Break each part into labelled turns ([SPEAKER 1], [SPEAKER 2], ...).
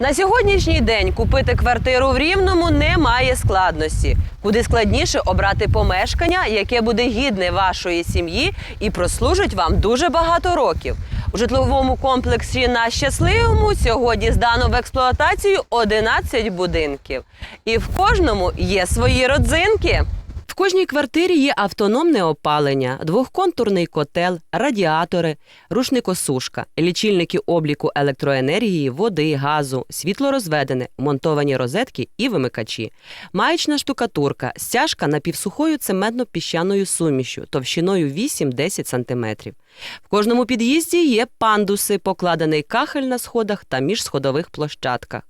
[SPEAKER 1] На сьогоднішній день купити квартиру в Рівному немає складності. Куди складніше обрати помешкання, яке буде гідне вашої сім'ї і прослужить вам дуже багато років. У житловому комплексі на щасливому сьогодні здано в експлуатацію 11 будинків. І в кожному є свої родзинки. Кожній квартирі є автономне опалення, двохконтурний котел, радіатори, рушникосушка, лічильники обліку електроенергії, води, газу, світлорозведене, монтовані розетки і вимикачі, маячна штукатурка, стяжка напівсухою цементно-піщаною сумішю товщиною 8-10 см. В кожному під'їзді є пандуси, покладений кахель на сходах та міжсходових площадках.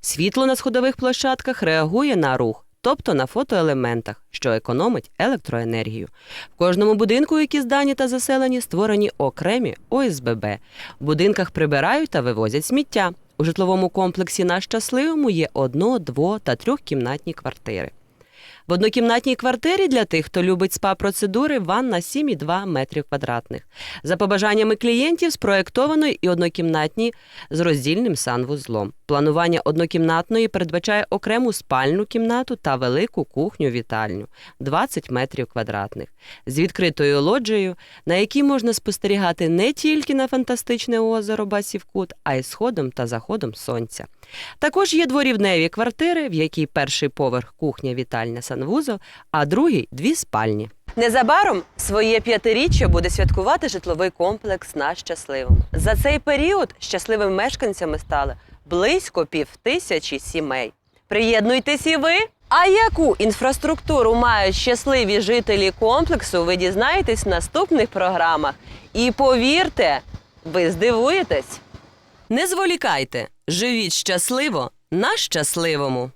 [SPEAKER 1] Світло на сходових площадках реагує на рух тобто на фотоелементах, що економить електроенергію. В кожному будинку, які здані та заселені, створені окремі ОСББ. В будинках прибирають та вивозять сміття. У житловому комплексі на щасливому є одно, дво та трьохкімнатні квартири. В однокімнатній квартирі для тих, хто любить спа-процедури, ванна 7,2 метрів квадратних. За побажаннями клієнтів спроєктовано і однокімнатні з роздільним санвузлом. Планування однокімнатної передбачає окрему спальну кімнату та велику кухню-вітальню 20 метрів квадратних з відкритою лоджією, на якій можна спостерігати не тільки на фантастичне озеро Басівкут, а й сходом та заходом сонця. Також є дворівневі квартири, в якій перший поверх кухня, вітальня, санвузол, а другий дві спальні. Незабаром своє п'ятиріччя буде святкувати житловий комплекс на щасливому. За цей період щасливими мешканцями стали близько півтисячі сімей. Приєднуйтесь і ви. А яку інфраструктуру мають щасливі жителі комплексу, ви дізнаєтесь в наступних програмах. І повірте, ви здивуєтесь. Не зволікайте, живіть щасливо на щасливому.